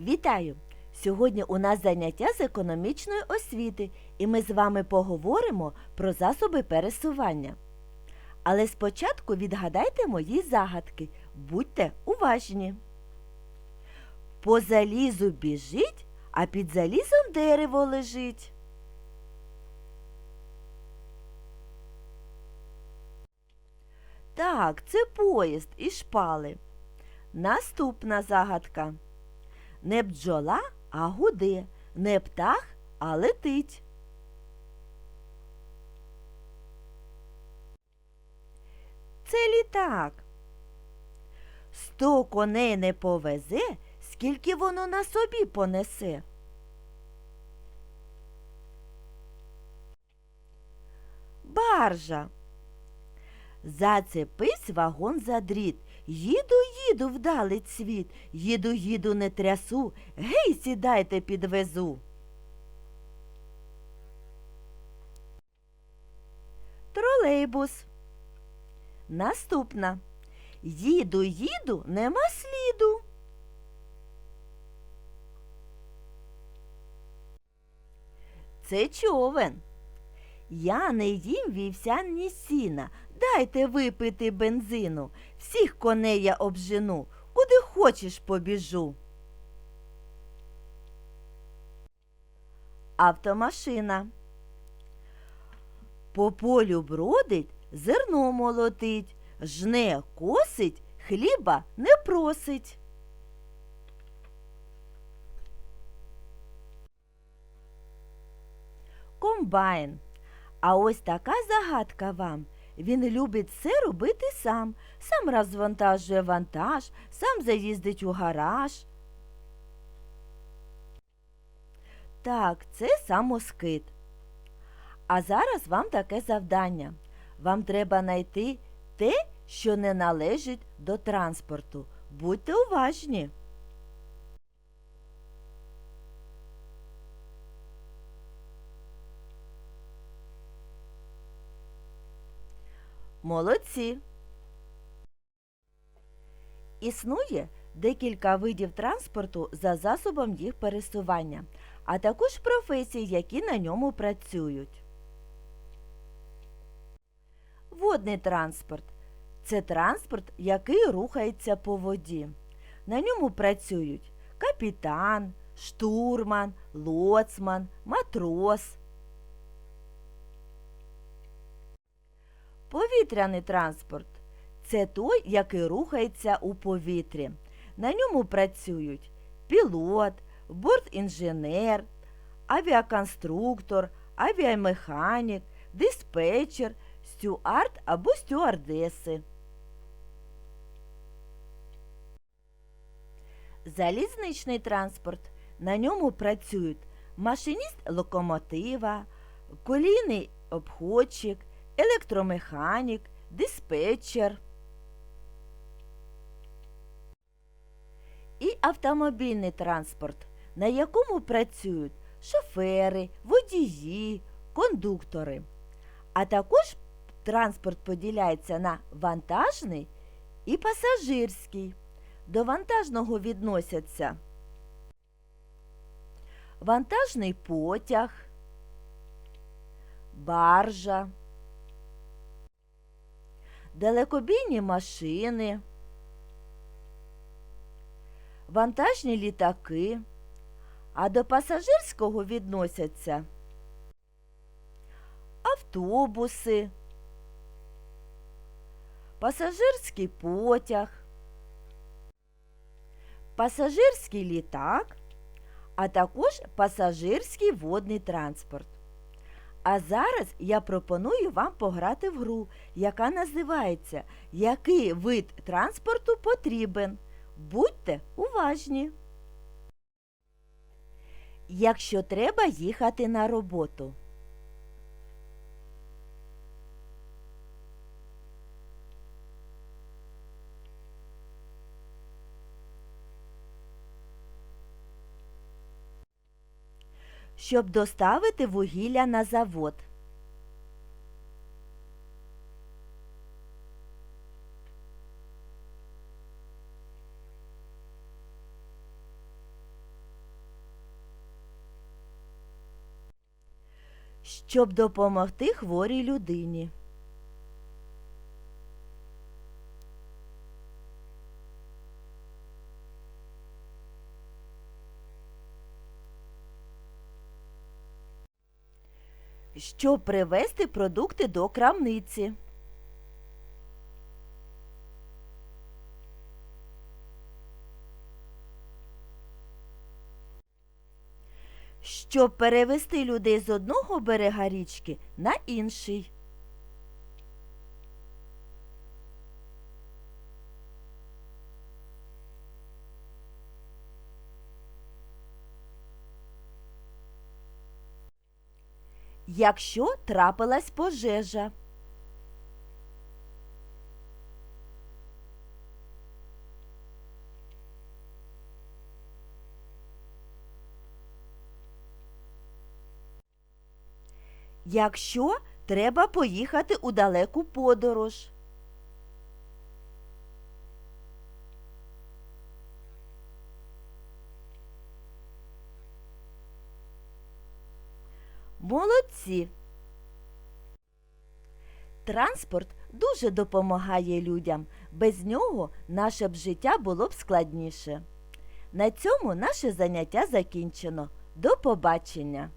Вітаю! Сьогодні у нас заняття з економічної освіти, і ми з вами поговоримо про засоби пересування. Але спочатку відгадайте мої загадки. Будьте уважні. По залізу біжить, а під залізом дерево лежить. Так, це поїзд і шпали. Наступна загадка. Не бджола, а гуде, не птах, а летить. Це літак. Сто коней не повезе, скільки воно на собі понесе. Баржа. Зацепись вагон за дріт. Їду, їду вдалить світ, їду, їду, не трясу, гей, сідайте, підвезу. Тролейбус. Наступна. Їду, їду, нема сліду. Це човен. Я не їм вівсяні сіна. Дайте випити бензину. Всіх коней я обжену. Куди хочеш побіжу. Автомашина. По полю бродить, зерно молотить, жне, косить, хліба не просить. Комбайн. А ось така загадка вам. Він любить все робити сам. Сам розвантажує вантаж, сам заїздить у гараж. Так, це самоскид. А зараз вам таке завдання. Вам треба знайти те, що не належить до транспорту. Будьте уважні. Молодці. Існує декілька видів транспорту за засобом їх пересування, а також професій, які на ньому працюють. Водний транспорт це транспорт, який рухається по воді. На ньому працюють капітан, штурман, лоцман, матрос. Повітряний транспорт це той, який рухається у повітрі. На ньому працюють пілот, бортінженер, авіаконструктор, авіамеханік, диспетчер, стюард або стюардеси. Залізничний транспорт. На ньому працюють машиніст локомотива, колійний обходчик, електромеханік, диспетчер. І автомобільний транспорт, на якому працюють шофери, водії, кондуктори. А також транспорт поділяється на вантажний і пасажирський. До вантажного відносяться вантажний потяг, баржа, далекобійні машини, вантажні літаки, а до пасажирського відносяться автобуси, пасажирський потяг, пасажирський літак, а також пасажирський водний транспорт. А зараз я пропоную вам пограти в гру, яка називається Який вид транспорту потрібен? Будьте уважні. Якщо треба їхати на роботу. щоб доставити вугілля на завод. Щоб допомогти хворій людині. Щоб привезти продукти до крамниці. Щоб перевести людей з одного берега річки на інший. Якщо трапилась пожежа. Якщо треба поїхати у далеку подорож. Молодці. Транспорт дуже допомагає людям. Без нього наше б життя було б складніше. На цьому наше заняття закінчено. До побачення!